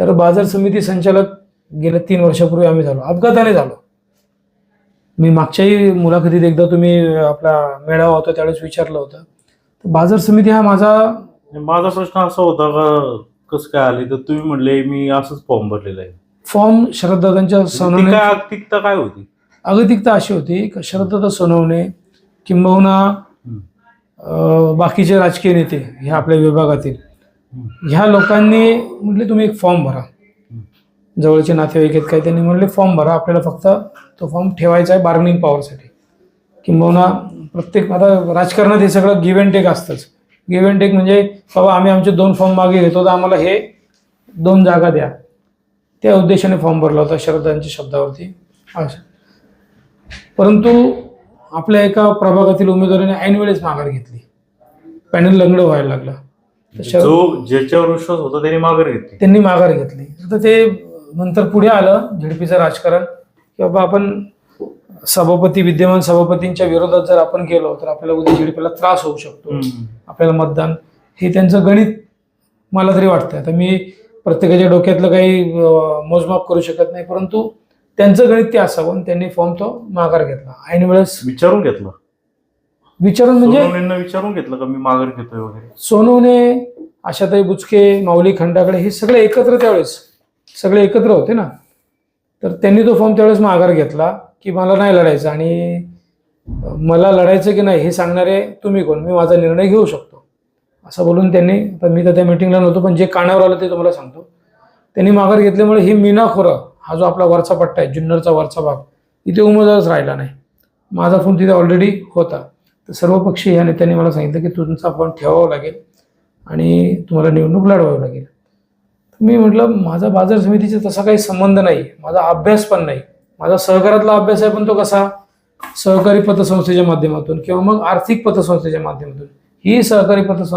तर बाजार समिती संचालक गेल्या तीन वर्षापूर्वी आम्ही झालो. अपघाताने झालो. मी मागच्याही मुलाखतीत एकदा तुम्ही आपला मेळावा होता त्यावेळेस विचारलं होतं. तर बाजार समिती हा माझा माझा प्रश्न असा होता का कसं काय आले? तर तुम्ही म्हणले मी असंच फॉर्म भरलेला आहे. फॉर्म शरददादांच्या सोनवणे काय आर्थिकता काय होती? अगतिकता अशी होती की शरददादा सोनवणे किंबहुना बाकीचे राजकीय नेते ह्या आपल्या विभागातील ह्या लोकांनी म्हटले तुम्ही एक फॉर्म भरा. जवळचे नातेवाईक आहेत काही त्यांनी म्हटले फॉर्म भरा आपल्याला फक्त तो फॉर्म ठेवायचा आहे बार्गनिंग पॉवरसाठी किंबहुना प्रत्येक आता राजकारणात हे सगळं गिव्ह अँड टेक असतंच. गिव्ह अँड टेक म्हणजे बाबा आम्ही आमचे दोन फॉर्म मागे घेतो तर आम्हाला हे दोन जागा द्या. त्या उद्देशाने फॉर्म भरला होता शरदांच्या शब्दावरती. असं. परंतु आपल्या एका प्रभागातील उमेदवाराने ऐनवेळेस माघार घेतली. पॅनल लंगडं व्हायला लागलं. जो ज्याच्यावर विश्वास होता त्याने माघार घेतली. त्यांनी माघार घेतली. तर ते नंतर पुढे आलं झेडपीचं राजकारण. की बाबा आपण सभापती विद्यमान सभापतींच्या विरोधात जर आपण गेलो तर आपल्याला उद्या झेडपीला त्रास होऊ शकतो. आपल्याला मतदान. हे त्यांचं गणित मला तरी वाटतं आता मी प्रत्येकाच्या डोक्यातलं काही मोजमाप करू शकत नाही परंतु त्यांचं गणित ते असावं त्यांनी फॉर्म तो माघार घेतला. ऐन वेळेस विचारून घेतलं. विचारून म्हणजे सोनवणेंना विचारून घेतलं का? मी माघार घेतोय वगैरे. सोनवणे आशाताई बुचके माऊली खंडाकडे हे सगळे एकत्र त्यावेळेस सगळे एकत्र होते ना? तर त्यांनी तो फॉर्म त्यावेळेस माघार घेतला की मला नाही लढायचं आणि मला लढायचं की नाही हे सांगणारे तुम्ही कोण? मी माझा निर्णय घेऊ शकतो. असं बोलून त्यांनी तर मी तर त्या मिटिंगला नव्हतो पण जे कानावर आलं ते तुम्हाला सांगतो. त्यांनी माघार घेतल्यामुळे ही मीना खोरं हा जो आपला वरचा पट्टा आहे जुन्नरचा वरचा भाग इथे उमेदवारच राहिला नाही. माझा फोन तिथे ऑलरेडी होता. तर सर्वपक्षीय या नेत्यांनी मला सांगितलं की तुमचा फोन ठेवावं लागेल आणि तुम्हाला निवडणूक लढवावी लागेल. मी म्हटलं माझा बाजार समितीचा तसा काही संबंध नाही माझा अभ्यास पण नाही. माझा सहकारातला अभ्यास आहे पण तो कसा? सहकारी पतसंस्थेच्या माध्यमातून किंवा मग आर्थिक पतसंस्थेच्या माध्यमातून. ही सहकारी पतस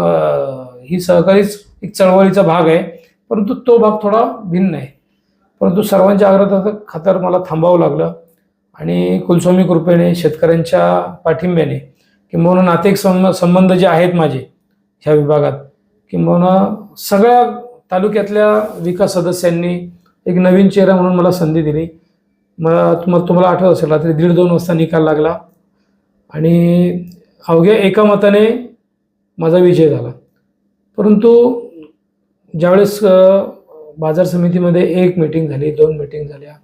ही सहकारीच एक चळवळीचा भाग आहे परंतु तो भाग थोडा भिन्न आहे. परंतु सर्वांच्या आग्रहाचा खातर मला थांबावं लागलं आणि कुलस्वामी कृपेने शेतकऱ्यांच्या पाठिंब्याने किंबहुना नातेक संब संबंध जे आहेत माझे ह्या विभागात किंबहुना सगळ्या तालुक्यातल्या विकास सदस्यांनी एक नवीन चेहरा म्हणून मला संधी दिली. मला तुम्हाला तुम्हाला आठवत असेल रात्री दीड दोन वाजता निकाल लागला आणि अवघ्या एका मताने माझा विजय झाला. परंतु ज्यावेळेस बाजार समितीमध्ये एक मीटिंग झाली दोन मीटिंग झाल्या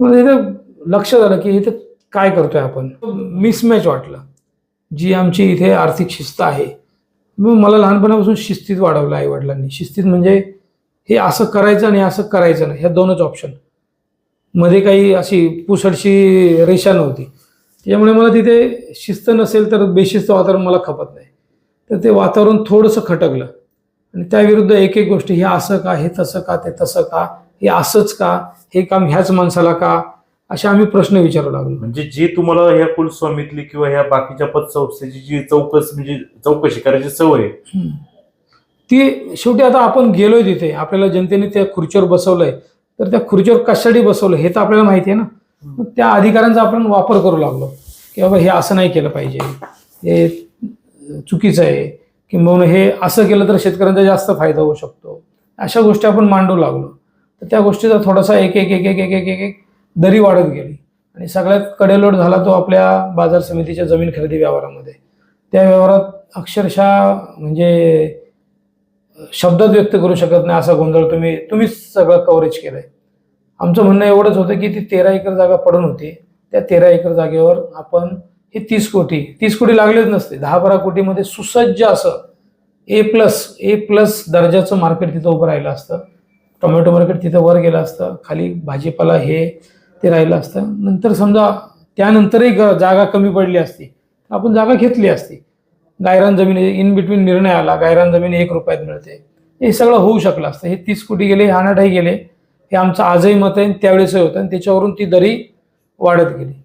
मला इथं लक्ष झालं की इथं काय करतोय आपण? मिसमॅच वाटलं. जी आमची इथे आर्थिक शिस्त आहे. मग मला लहानपणापासून शिस्तीत वाढवलं आई वडिलांनी. शिस्तीत म्हणजे हे असं करायचं आणि असं करायचं नाही. ह्या दोनच ऑप्शनमध्ये काही अशी पुसडशी रेषा नव्हती. त्यामुळे मला तिथे शिस्त नसेल तर बेशिस्त वातावरण मला खपत नाही. तर ते वातावरण थोडंसं खटकलं. आणि त्याविरुद्ध एक एक गोष्टी हे असं का हे तसं का ते तसं का हे असंच का हे काम ह्याच माणसाला का असे आम्ही प्रश्न विचारू लागलो. म्हणजे जे तुम्हाला ह्या कुलस्वामीतली किंवा ह्या बाकीच्या पतसंस्थेची जी चौकस म्हणजे चौकशी करायची सवय आहे. ती शेवटी आता आपण गेलोय तिथे. आपल्याला जनतेने त्या खुर्चीवर बसवलंय. तर त्या खुर्चीवर कशासाठी बसवलं हे तर आपल्याला माहिती आहे ना? त्या अधिकाऱ्यांचा आपण वापर करू लागलो. की बाबा हे असं नाही केलं पाहिजे. हे चुकीचं आहे. किंवा हे असं केलं तर शेतकऱ्यांचा जास्त फायदा होऊ शकतो. अशा गोष्टी आपण मांडू लागलो. तर त्या गोष्टीचा थोडासा एक एक एक एक एक एक एक दरी वाढत गेली. आणि सगळ्यात कडेलोट झाला तो आपल्या बाजार समितीच्या जमीन खरेदी व्यवहारामध्ये. त्या व्यवहारात अक्षरशः म्हणजे शब्दात व्यक्त करू शकत नाही असा गोंधळ तुम्ही तुम्हीच सगळं कव्हरेज केलंय. आमचं म्हणणं एवढंच होतं की ती तेरा एकर जागा पडून होती. त्या तेरा एकर जागेवर आपण हे तीस कोटी तीस कोटी लागलेच नसते. दहा बारा कोटीमध्ये सुसज्ज असं ए प्लस ए प्लस दर्जाचं मार्केट तिथं उभं राहिलं असतं. टोमॅटो मार्केट तिथं वर गेलं असतं. खाली भाजीपाला हे ते राहिलं असतं. नंतर समजा त्यानंतरही ग- जागा कमी पडली असती तर आपण जागा घेतली असती. गायरान जमीन इन बिटवीन निर्णय आला गायरान जमीन एक रुपयात मिळते. हे सगळं होऊ शकलं असतं. हे तीस कोटी गेले हाणाठाई गेले. हे आमचं आजही मत आहे आणि त्यावेळेसही होतं आणि त्याच्यावरून ती दरी वाढत गेली.